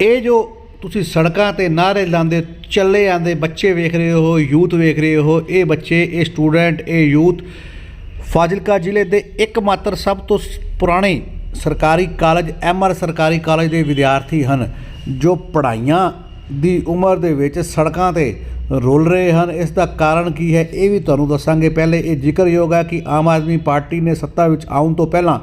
ਇਹ ਜੋ ਤੁਸੀਂ ਸੜਕਾਂ ਤੇ ਨਾਰੇ ਲਾਉਂਦੇ, ਚੱਲੇ ਜਾਂਦੇ ਬੱਚੇ ਵੇਖ ਰਹੇ ਹੋ, ਯੂਥ ਵੇਖ ਰਹੇ ਹੋ, ਇਹ ਬੱਚੇ, ਇਹ ਸਟੂਡੈਂਟ, ਇਹ ਯੂਥ ਫਾਜ਼ਿਲਕਾ ਜ਼ਿਲ੍ਹੇ ਦੇ ਇੱਕਮਾਤਰ ਸਭ ਤੋਂ ਸ- ਪੁਰਾਣੇ ਸਰਕਾਰੀ ਕਾਲਜ ਐਮਆਰ ਸਰਕਾਰੀ ਕਾਲਜ ਦੇ ਵਿਦਿਆਰਥੀ ਹਨ, ਜੋ ਪੜ੍ਹਾਈਆਂ ਦੀ ਉਮਰ ਦੇ ਵਿੱਚ ਸੜਕਾਂ ਤੇ ਰੁਲ ਰਹੇ ਹਨ। ਇਸ ਦਾ ਕਾਰਨ ਕੀ ਹੈ, ਇਹ ਵੀ ਤੁਹਾਨੂੰ ਦੱਸਾਂਗੇ। ਪਹਿਲੇ ਇਹ ਜ਼ਿਕਰਯੋਗ ਹੈ ਕਿ ਆਮ ਆਦਮੀ ਪਾਰਟੀ ਨੇ ਸੱਤਾ ਵਿੱਚ ਆਉਣ ਤੋਂ ਪਹਿਲਾਂ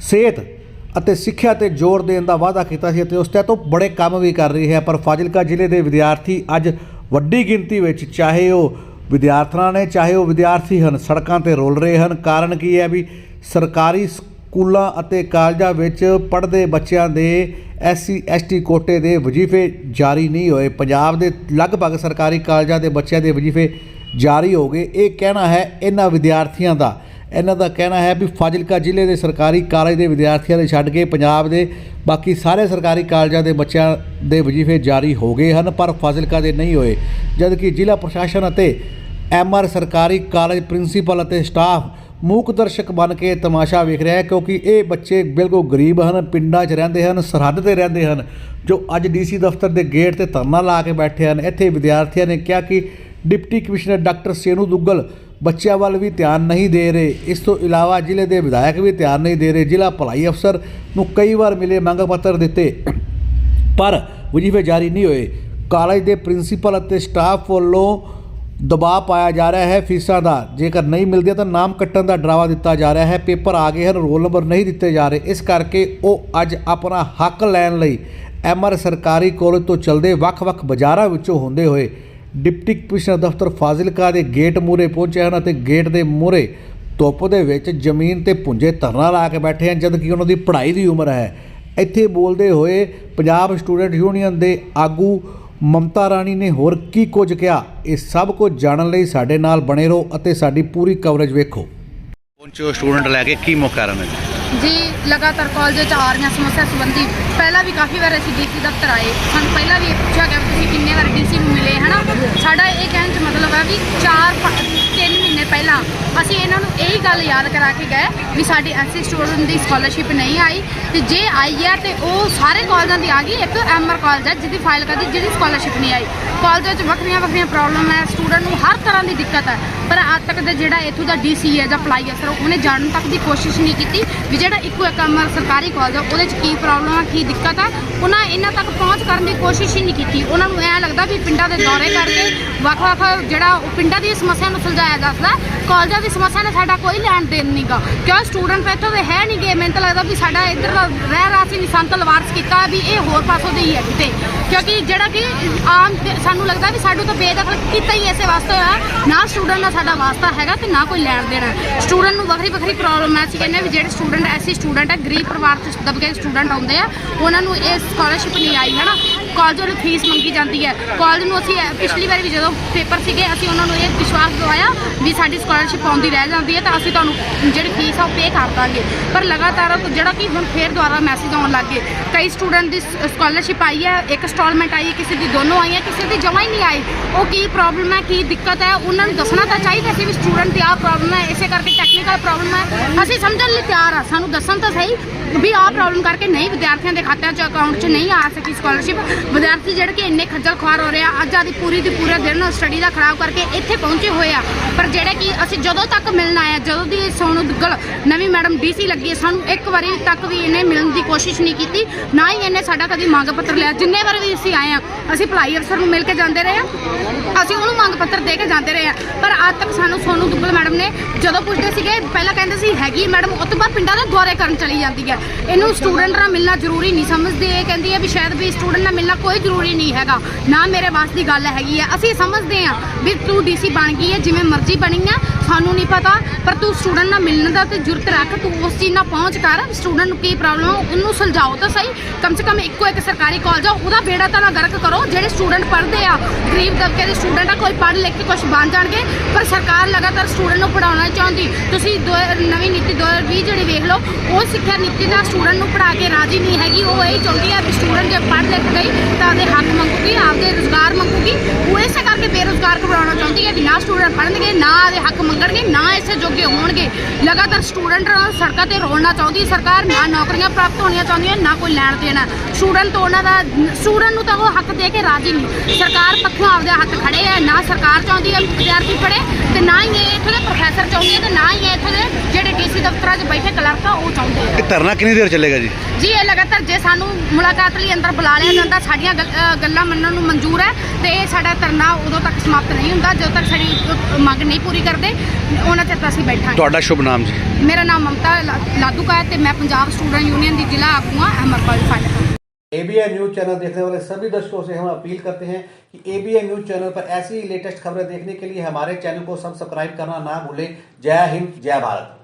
ਸਿਹਤ ਅਤੇ ਸਿੱਖਿਆ ਤੇ ਜ਼ੋਰ ਦੇਣ ਦਾ ਵਾਅਦਾ ਕੀਤਾ ਸੀ ਅਤੇ ਉਸ ਤੇ ਤੋਂ ਬੜੇ ਕੰਮ ਵੀ ਕਰ ਰਹੀ ਹੈ। ਪਰ ਫਾਜ਼ਿਲਕਾ ਜ਼ਿਲ੍ਹੇ ਦੇ ਵਿਦਿਆਰਥੀ ਅੱਜ ਵੱਡੀ ਗਿਣਤੀ ਵਿੱਚ ਚਾਹੇ ਉਹ ਵਿਦਿਆਰਥਣਾਂ ਨੇ, ਚਾਹੇ ਉਹ ਵਿਦਿਆਰਥੀ ਹਨ, ਸੜਕਾਂ ਤੇ ਰੋਲ ਰਹੇ ਹਨ। ਕਾਰਨ ਕੀ ਹੈ ਵੀ ਸਰਕਾਰੀ ਸਕੂਲਾਂ ਅਤੇ ਕਾਲਜਾਂ ਵਿੱਚ ਪੜ੍ਹਦੇ ਬੱਚਿਆਂ ਦੇ ਐਸਸੀ, ਐਸਟੀ ਕੋਟੇ ਦੇ ਵਜ਼ੀਫੇ ਜਾਰੀ ਨਹੀਂ ਹੋਏ। ਪੰਜਾਬ ਦੇ ਲਗਭਗ ਸਰਕਾਰੀ ਕਾਲਜਾਂ ਦੇ ਬੱਚਿਆਂ ਦੇ ਵਜ਼ੀਫੇ ਜਾਰੀ ਹੋ ਗਏ। ਇਹ ਕਹਿਣਾ ਹੈ ਇਹਨਾਂ ਵਿਦਿਆਰਥੀਆਂ ਦਾ। ਇਹਨਾਂ ਦਾ ਕਹਿਣਾ ਹੈ ਵੀ ਫਾਜ਼ਿਲਕਾ ਜ਼ਿਲ੍ਹੇ ਦੇ ਸਰਕਾਰੀ ਕਾਲਜ ਦੇ ਵਿਦਿਆਰਥੀਆਂ ਦੇ ਛੱਡ ਕੇ ਪੰਜਾਬ ਦੇ ਬਾਕੀ ਸਾਰੇ ਸਰਕਾਰੀ ਕਾਲਜਾਂ ਦੇ ਬੱਚਿਆਂ ਦੇ ਵਜ਼ੀਫੇ ਜਾਰੀ ਹੋ ਗਏ ਹਨ, ਪਰ ਫਾਜ਼ਿਲਕਾ ਦੇ ਨਹੀਂ ਹੋਏ। ਜਦਕਿ ਜ਼ਿਲ੍ਹਾ ਪ੍ਰਸ਼ਾਸਨ ਅਤੇ ਐਮਆਰ ਸਰਕਾਰੀ ਕਾਲਜ ਪ੍ਰਿੰਸੀਪਲ ਅਤੇ ਸਟਾਫ ਮੂਕ ਦਰਸ਼ਕ ਬਣ ਕੇ ਤਮਾਸ਼ਾ ਵੇਖ ਰਿਹਾ ਹੈ, ਕਿਉਂਕਿ ਇਹ ਬੱਚੇ ਬਿਲਕੁਲ ਗਰੀਬ ਹਨ, ਪਿੰਡਾਂ 'ਚ ਰਹਿੰਦੇ ਹਨ, ਸਰਹੱਦ ਤੇ ਰਹਿੰਦੇ ਹਨ, ਜੋ ਅੱਜ ਡੀਸੀ ਦਫ਼ਤਰ ਦੇ ਗੇਟ ਤੇ ਧਰਨਾ ਲਾ ਕੇ ਬੈਠੇ ਹਨ। ਇੱਥੇ ਵਿਦਿਆਰਥੀਆਂ ਨੇ ਕਿਹਾ ਕਿ deputy commissioner doctor Senu Duggal ਬੱਚਿਆਂ ਵੱਲ ਵੀ ਧਿਆਨ ਨਹੀਂ ਦੇ ਰਹੇ। ਇਸ ਤੋਂ ਇਲਾਵਾ ਜ਼ਿਲ੍ਹੇ ਦੇ ਵਿਧਾਇਕ ਵੀ ਧਿਆਨ ਨਹੀਂ ਦੇ ਰਹੇ। ਜ਼ਿਲ੍ਹਾ ਭਲਾਈ ਅਫਸਰ ਨੂੰ ਕਈ ਵਾਰ ਮਿਲੇ ਮੰਗ ਪੱਤਰ ਦਿੱਤੇ, ਪਰ ਵਜ਼ੀਫੇ ਜਾਰੀ ਨਹੀਂ ਹੋਏ। ਕਾਲਜ ਦੇ ਪ੍ਰਿੰਸੀਪਲ ਅਤੇ ਸਟਾਫ ਵੱਲੋਂ ਦਬਾਅ ਪਾਇਆ ਜਾ ਰਿਹਾ ਹੈ ਫੀਸਾਂ ਦਾ। ਜੇਕਰ ਨਹੀਂ ਮਿਲਦੀ ਤਾਂ ਨਾਮ ਕੱਟਣ ਦਾ ਡਰਾਵਾ ਦਿੱਤਾ ਜਾ ਰਿਹਾ ਹੈ। ਪੇਪਰ ਆ ਗਏ ਹਨ, ਰੋਲ ਨੰਬਰ ਨਹੀਂ ਦਿੱਤੇ ਜਾ ਰਹੇ। ਇਸ ਕਰਕੇ ਉਹ ਅੱਜ ਆਪਣਾ ਹੱਕ ਲੈਣ ਲਈ ਐਮਆਰ ਸਰਕਾਰੀ ਕਾਲਜ ਤੋਂ ਚਲਦੇ ਵੱਖ-ਵੱਖ ਬਾਜ਼ਾਰਾਂ ਵਿੱਚੋਂ ਹੁੰਦੇ ਹੋਏ ਡਿਪਟੀ ਕਮਿਸ਼ਨਰ ਦਫ਼ਤਰ ਫਾਜ਼ਿਲਕਾ ਦੇ ਗੇਟ ਮੂਹਰੇ ਪਹੁੰਚੇ ਹਨ ਅਤੇ ਗੇਟ ਦੇ ਮੂਹਰੇ ਧੁੱਪ ਦੇ ਵਿੱਚ ਜ਼ਮੀਨ ਤੇ ਪੁੰਜੇ ਧਰਨਾ ਲਾ ਕੇ ਬੈਠੇ ਹਨ ਜਦ ਕਿ ਉਹਨਾਂ ਦੀ ਪੜ੍ਹਾਈ ਦੀ ਉਮਰ ਹੈ। ਇੱਥੇ ਬੋਲਦੇ ਹੋਏ ਪੰਜਾਬ ਸਟੂਡੈਂਟ ਯੂਨੀਅਨ ਦੇ ਆਗੂ ਮਮਤਾ ਰਾਣੀ ਨੇ ਹੋਰ ਕੀ ਕੁਝ ਕਿਹਾ? ਇਹ ਸਭ ਕੁਝ ਜਾਣਨ ਲਈ ਸਾਡੇ ਨਾਲ ਬਣੇ ਰਹੋ ਅਤੇ ਸਾਡੀ ਪੂਰੀ ਕਵਰੇਜ ਵੇਖੋ। ਪਹੁੰਚੋ ਸਟੂਡੈਂਟ ਲੈ ਕੇ ਕੀ ਮੁੱਖ ਕਾਰਨ ਹੈ ਜੀ ਲਗਾਤਾਰ ਕਾਲਜ ਵਿੱਚ ਆ ਰਹੀਆਂ ਸਮੱਸਿਆ ਸੰਬੰਧੀ ਪਹਿਲਾਂ ਵੀ ਕਾਫੀ ਵਾਰ ਅਸੀਂ ਡੀਸੀ ਦਫ਼ਤਰ ਆਏ। ਸਾਨੂੰ ਪਹਿਲਾਂ ਵੀ ਇਹ ਪੁੱਛਿਆ ਗਿਆ ਵੀ ਤੁਸੀਂ ਕਿੰਨੇ ਵਾਰ ਡੀਸੀ ਨੂੰ ਮਿਲੇ ਹਨਾ ਸਾਡਾ ਇਹ ਕਹਿਣ 'ਚ ਮਤਲਬ ਹੈ ਵੀ 4 3 ਪਹਿਲਾਂ ਅਸੀਂ ਇਹਨਾਂ ਨੂੰ ਇਹੀ ਗੱਲ ਯਾਦ ਕਰਾ ਕੇ ਗਏ ਵੀ ਸਾਡੀ ਐਸਸੀ ਸਟੂਡੈਂਟ ਦੀ ਸਕਾਲਰਸ਼ਿਪ ਨਹੀਂ ਆਈ ਤੇ ਜੇ ਆਈ ਹੈ ਤੇ ਉਹ ਸਾਰੇ ਕਾਲਜਾਂ ਦੀ ਆ ਗਈ, ਇੱਕ ਐਮਆਰ ਕਾਲਜ ਹੈ ਜਿਹਦੀ ਫਾਈਲ ਕਰਦੀ, ਜਿਹਦੀ ਸਕਾਲਰਸ਼ਿਪ ਨਹੀਂ ਆਈ। ਕਾਲਜਾਂ 'ਚ ਵੱਖਰੀਆਂ ਵੱਖਰੀਆਂ ਪ੍ਰੋਬਲਮ ਹੈ ਸਟੂਡੈਂਟ ਨੂੰ ਹਰ ਤਰ੍ਹਾਂ ਦੀ ਦਿੱਕਤ ਹੈ ਪਰ ਅੱਜ ਤੱਕ ਦਾ ਜਿਹੜਾ ਇੱਥੋਂ ਦਾ ਡੀਸੀ ਹੈ ਜਾਂ ਅਪਲਾਈ ਅਫਸਰ ਉਹਨੇ ਜਾਣਨ ਤੱਕ ਦੀ ਕੋਸ਼ਿਸ਼ ਨਹੀਂ ਕੀਤੀ ਵੀ ਜਿਹੜਾ ਇੱਕੋ ਇੱਕ ਅਮਰ ਸਰਕਾਰੀ ਕਾਲਜ ਆ, ਉਹਦੇ 'ਚ ਕੀ ਪ੍ਰੋਬਲਮ ਆ, ਕੀ ਦਿੱਕਤ ਆ। ਉਹਨਾਂ ਇਹਨਾਂ ਤੱਕ ਪਹੁੰਚ ਕਰਨ ਦੀ ਕੋਸ਼ਿਸ਼ ਹੀ ਨਹੀਂ ਕੀਤੀ। ਉਹਨਾਂ ਨੂੰ ਐਂ ਲੱਗਦਾ ਵੀ ਪਿੰਡਾਂ ਦੇ ਦੌਰੇ ਕਰਕੇ ਵੱਖ-ਵੱਖ ਜਿਹੜਾ ਉਹ ਪਿੰਡਾਂ ਦੀ ਸਮੱਸਿਆ ਨੂੰ ਸੁਲਝਾਇਆ ਜਾਂਦਾ ਕਾਲਜਾਂ ਦੀ ਸਮੱਸਿਆ ਨਾਲ ਸਾਡਾ ਕੋਈ ਲੈਣ ਦੇਣ ਨਹੀਂਗਾ ਕਿਉਂ ਸਟੂਡੈਂਟ ਤਾਂ ਇੱਥੋਂ ਦੇ ਹੈ ਨਹੀਂ ਗੇ? ਮੈਨੂੰ ਤਾਂ ਲੱਗਦਾ ਵੀ ਸਾਡਾ ਇੱਧਰ ਦਾ ਰਹਿ ਰਾਸੀ ਨਹੀਂ ਸੰਤ ਲਵਾਰਸ ਕੀਤਾ ਵੀ ਇਹ ਹੋਰ ਪਾਸੋਂ ਦੇ ਹੀ ਹੈ ਕਿਤੇ। ਕਿਉਂਕਿ ਜਿਹੜਾ ਕਿ ਆਮ ਸਾਨੂੰ ਲੱਗਦਾ ਵੀ ਸਾਨੂੰ ਤਾਂ ਬੇਦਖਲ ਕੀਤਾ ਹੀ ਐਸੇ ਵਾਸਤੇ ਹੋਇਆ। ਨਾ ਸਟੂਡੈਂਟ ਨਾਲ ਸਾਡਾ ਵਾਸਤਾ ਹੈਗਾ ਤੇ ਨਾ ਕੋਈ ਲੈਣ ਦੇਣਾ। ਸਟੂਡੈਂਟ ਨੂੰ ਵੱਖਰੀ ਵੱਖਰੀ ਪ੍ਰੋਬਲਮ ਹੈ। ਅਸੀਂ ਕਹਿੰਦੇ ਹਾਂ ਵੀ ਜਿਹੜੇ ਸਟੂਡੈਂਟ ਐਸੀ ਸਟੂਡੈਂਟ ਹੈ, ਗਰੀਬ ਪਰਿਵਾਰ ਤੋਂ ਦਬਕੇ ਸਟੂਡੈਂਟ ਆਉਂਦੇ ਆ, ਉਹਨਾਂ ਨੂੰ ਇਹ ਸਕਾਲਰਸ਼ਿਪ ਨਹੀਂ ਆਈ ਹੈ ਨਾ ਕਾਲਜ ਵੱਲੋਂ ਫੀਸ ਮੰਗੀ ਜਾਂਦੀ ਹੈ। ਕਾਲਜ ਨੂੰ ਅਸੀਂ ਪਿਛਲੀ ਵਾਰੀ ਵੀ ਜਦੋਂ ਪੇਪਰ ਸੀਗੇ, ਅਸੀਂ ਉਹਨਾਂ ਨੂੰ ਇਹ ਵਿਸ਼ਵਾਸ ਦਿਵਾਇਆ ਵੀ ਸਾਡੀ ਸਕਾਲਰਸ਼ਿਪ ਆਉਂਦੀ ਰਹਿ ਜਾਂਦੀ ਹੈ ਤਾਂ ਅਸੀਂ ਤੁਹਾਨੂੰ ਜਿਹੜੀ ਫੀਸ ਆ ਉਹ ਪੇ ਕਰ ਦਾਂਗੇ। ਪਰ ਲਗਾਤਾਰ ਜਿਹੜਾ ਕਿ ਹੁਣ ਫੇਰ ਦੁਬਾਰਾ ਮੈਸੇਜ ਆਉਣ ਲੱਗ ਗਏ। ਕਈ ਸਟੂਡੈਂਟ ਦੀ ਸਕਾਲਰਸ਼ਿਪ ਆਈ ਹੈ, ਇੱਕ ਇੰਸਟਾਲਮੈਂਟ ਆਈ ਹੈ ਕਿਸੇ ਦੀ ਦੋਨੋਂ ਆਈਆਂ, ਕਿਸੇ ਦੀ ਜਮਾ ਹੀ ਨਹੀਂ ਆਈ ਉਹ ਕੀ ਪ੍ਰੋਬਲਮ ਹੈ, ਕੀ ਦਿੱਕਤ ਹੈ, ਉਹਨਾਂ ਨੂੰ ਦੱਸਣਾ ਤਾਂ ਚਾਹੀਦਾ ਸੀ ਵੀ ਸਟੂਡੈਂਟ ਦੀ ਆਹ ਪ੍ਰੋਬਲਮ ਹੈ, ਇਸੇ ਕਰਕੇ ਟੈਕਨੀਕਲ ਪ੍ਰੋਬਲਮ ਹੈ। ਅਸੀਂ ਸਮਝਣ ਲਈ ਤਿਆਰ ਆ ਸਾਨੂੰ ਦੱਸਣ ਤਾਂ ਸਹੀ ਵੀ ਆਹ ਪ੍ਰੋਬਲਮ ਕਰਕੇ ਨਹੀਂ ਵਿਦਿਆਰਥੀਆਂ ਦੇ ਖਾਤਿਆਂ 'ਚ ਅਕਾਊਂਟ 'ਚ ਨਹੀਂ ਆ ਸਕੀ ਸਕਾਲਰਸ਼ਿਪ ਵਿਦਿਆਰਥੀ ਜਿਹੜੇ ਕਿ ਇੰਨੇ ਖੱਜਲ ਖੁਆਰ ਹੋ ਰਹੇ ਆ, ਅੱਜ ਆਦੀ ਪੂਰੀ ਦੀ ਪੂਰਾ ਦਿਨ ਸਟੱਡੀ ਦਾ ਖਰਾਬ ਕਰਕੇ ਇੱਥੇ ਪਹੁੰਚੇ ਹੋਏ ਆ। ਪਰ ਜਿਹੜੇ ਕਿ ਅਸੀਂ ਜਦੋਂ ਤੱਕ ਮਿਲਣ ਆਇਆ ਜਦੋਂ ਦੀ ਸੋਨੂ ਦੁੱਗਲ ਨਵੀਂ ਮੈਡਮ ਡੀਸੀ ਲੱਗੀ ਸਾਨੂੰ ਇੱਕ ਵਾਰੀ ਤੱਕ ਵੀ ਇਹਨੇ ਮਿਲਣ ਦੀ ਕੋਸ਼ਿਸ਼ ਨਹੀਂ ਕੀਤੀ, ਨਾ ਹੀ ਇਹਨੇ ਸਾਡਾ ਕਦੀ ਮੰਗ ਪੱਤਰ ਲਿਆ। ਜਿੰਨੇ ਵਾਰ ਵੀ ਅਸੀਂ ਆਏ ਆ, ਅਸੀਂ ਭਲਾਈ ਅਫਸਰ ਨੂੰ ਮਿਲ ਕੇ ਜਾਂਦੇ ਰਹੇ ਆ, ਅਸੀਂ ਉਹਨੂੰ ਮੰਗ ਪੱਤਰ ਦੇ ਕੇ ਜਾਂਦੇ ਰਹੇ ਆ। ਪਰ ਅੱਜ ਤੱਕ ਸਾਨੂੰ ਸੋਨੂ ਦੁੱਗਲ ਮੈਡਮ ਨੇ ਜਦੋਂ ਪੁੱਛਦੇ ਸੀਗੇ, ਪਹਿਲਾਂ ਕਹਿੰਦੇ ਸੀ, ਹੈਗੀ ਮੈਡਮ ਉਸ ਤੋਂ ਬਾਅਦ ਪਿੰਡਾਂ ਦੇ ਦੌਰੇ ਕਰਨ ਚਲੀ ਜਾਂਦੀ ਹੈ। ਇਹਨੂੰ ਸਟੂਡੈਂਟ ਨਾਲ ਮਿਲਣਾ ਜ਼ਰੂਰੀ ਨਹੀਂ ਸਮਝਦੇ। ਇਹ ਕਹਿੰਦੀ ਹੈ ਵੀ ਸ਼ਾਇਦ ਵੀ ਸਟੂਡੈਂਟ ਨਾਲ ਮਿਲਣਾ ਕੋਈ ਜ਼ਰੂਰੀ ਨਹੀਂ ਹੈਗਾ। ਨਾ ਮੇਰੇ ਵਾਸ ਦੀ ਗੱਲ ਹੈਗੀ ਹੈ ਅਸੀਂ ਸਮਝਦੇ ਆ ਵੀ ਤੂੰ ਡੀਸੀ ਬਣ ਗਈ ਹੈ ਜਿਵੇਂ ਮਰਜ਼ੀ ਬਣੀ ਆ, ਸਾਨੂੰ ਨਹੀਂ ਪਤਾ, ਪਰ ਤੂੰ ਸਟੂਡੈਂਟ ਨਾਲ ਮਿਲਣ ਦਾ ਤੇ ਜ਼ਰੂਰਤ ਰੱਖ, ਤੂੰ ਉਸ ਚੀਜ਼ ਨਾਲ ਪਹੁੰਚ ਕਰ ਸਟੂਡੈਂਟ ਨੂੰ ਕੀ ਪ੍ਰੋਬਲਮ ਉਹਨੂੰ ਸੁਲਝਾਓ ਤਾਂ ਸਹੀ। ਕਮ ਸੇ ਕਮ ਇੱਕੋ ਇੱਕ ਸਰਕਾਰੀ ਕਾਲਜ ਆ, ਉਹਦਾ ਬੇੜਾ ਤਾਂ ਨਾ ਗਰਕ ਕਰੋ, ਜਿਹੜੇ ਸਟੂਡੈਂਟ ਪੜ੍ਹਦੇ ਆ। ਗਰੀਬ ਦਬਕੇ ਦੇ ਸਟੂਡੈਂਟ ਆ, ਕੋਈ ਪੜ੍ਹ ਲਿਖ ਕੇ ਕੁਝ ਬਣ ਜਾਣਗੇ, ਪਰ ਸਰਕਾਰ ਲਗਾਤਾਰ ਸਟੂਡੈਂਟ ਨੂੰ ਪੜਾਉਣਾ ਚਾਹੁੰਦੀ। ਤੁਸੀਂ ਦੋ- ਨਵੀਂ ਨੀਤੀ 2020 ਜਿਹੜੀ ਵੇਖ ਲਓ, ਉਹ ਸਿੱਖਿਆ ਨੀਤੀ ਦਾ ਸਟੂਡੈਂਟ ਨੂੰ ਪੜ੍ਹਾ ਕੇ ਰਾਜੀ ਨਹੀਂ ਹੈਗੀ, ਉਹ ਇਹ ਚਾਹੁੰਦੀ ਹੈ ਵੀ ਸਟੂਡੈਂਟ ਜੇ ਪੜ੍ਹ ਲਿਖ ਗਈ ਤਾਂ ਉਹਦੇ ਹੱਕ ਮੰਗੂਗੀ, ਆਪਦੇ ਰੁਜ਼ਗਾਰ ਮੰਗੂਗੀ। ਉਹ ਇਸੇ ਕਰਕੇ ਬੇਰੁਜ਼ਗਾਰ ਕਰਵਾਉਣਾ ਚਾਹੁੰਦੀ ਹੈ ਵੀ ਨਾ ਸਟੂਡੈਂਟ ਪੜ੍ਹਨਗੇ, ਨਾ ਉਹਦੇ ਹੱਕ ਮੰਗਣਗੇ, ਨਾ ਇਸੇ ਜੋਗੇ ਹੋਣਗੇ। ਲਗਾਤਾਰ ਸਟੂਡੈਂਟ ਸੜਕਾਂ ਤੇ ਰੋਲਣਾ ਚਾਹੁੰਦੀ ਹੈ ਸਰਕਾਰ ਨਾ ਨੌਕਰੀਆਂ ਪ੍ਰਾਪਤ ਹੋਣੀਆਂ ਚਾਹੁੰਦੀਆਂ, ਨਾ ਕੋਈ ਲੈਣ ਦੇਣਾ। ਸਟੂਡੈਂਟ ਤੋਂ ਉਹਨਾਂ ਦਾ ਸਟੂਡੈਂਟ ਨੂੰ ਤਾਂ ਉਹ ਹੱਕ ਦੇ ਕੇ ਰਾਜੀ ਨਹੀਂ। ਸਰਕਾਰ ਪੱਖੋਂ ਆਪਦੇ ਹੱਥ ਖੜੇ ਹੈ ਨਾ ਸਰਕਾਰ ਚਾਹੁੰਦੀ ਹੈ ਵਿਦਿਆਰਥੀ ਪੜ੍ਹੇ, ਤੇ ਨਾ ਹੀ ਇਹ ਇੱਥੋਂ ਦੇ ਪ੍ਰੋਫੈਸਰ ਚਾਹੁੰਦੇ ਆ, ਤੇ ਨਾ ਹੀ ਇਹ ਇੱਥੋਂ ਦੇ ਡੀਸੀ ਦਫ਼ਤਰਾਂ 'ਚ ਬੈਠੇ ਕਲਰਕ ਆ ਉਹ ਚਾਹੁੰਦੇ ਆ। ਇਹ ਧਰਨਾ ਕਿੰਨੀ ਦੇਰ ਚੱਲੇਗਾ ਜੀ? ਜੀ ਇਹ ਲਗਾਤਾਰ ਜੇ ਸਾਨੂੰ ਮੁਲਾਕਾਤ ਲਈ ਅੰਦਰ ਬੁਲਾ ਲਿਆ ਜਾਂਦਾ ਸਾਡੀਆਂ ਗੱਲ- ਅ, ਗੱਲਾਂ ਮੰਨਣ ਨੂੰ ਮਨਜ਼ੂਰ ਹੈ ਤੇ ਇਹ ਸਾਡਾ ਧਰਨਾ ਉਦੋਂ ਤੱਕ ਸਮਾਪਤ ਨਹੀਂ ਹੁੰਦਾ ਜਦੋਂ ਤੱਕ ਸਾਡੀ ਅ, ਮੰਗ ਨਹੀਂ ਪੂਰੀ ਕਰਦੇ ਉਹਨਾਂ ਚਿਰ ਤਾਂ ਅਸੀਂ ਬੈਠਾਂਗੇ। ਤੁਹਾਡਾ ਸ਼ੁਭ ਨਾਮ ਜੀ। ਮੇਰਾ ਨਾਮ ਮਮਤਾ ਲਾ- ਲਾਧੂਕਾ ਹੈ ਤੇ ਮੈਂ ਪੰਜਾਬ ਸਟੂਡੈਂਟ यूनियन ਦੀ ਜ਼ਿਲ੍ਹਾ ਆਗੂ ਹਾਂ ਅਮਰਪਾਲ ਫਾਟਕ एबीएन न्यूज चैनल देखने वाले सभी दर्शकों से हम अपील करते हैं कि एबीएन न्यूज चैनल पर ऐसी ही लेटेस्ट खबरें देखने के लिए हमारे चैनल को सब्सक्राइब करना ना भूलें जय हिंद जय भारत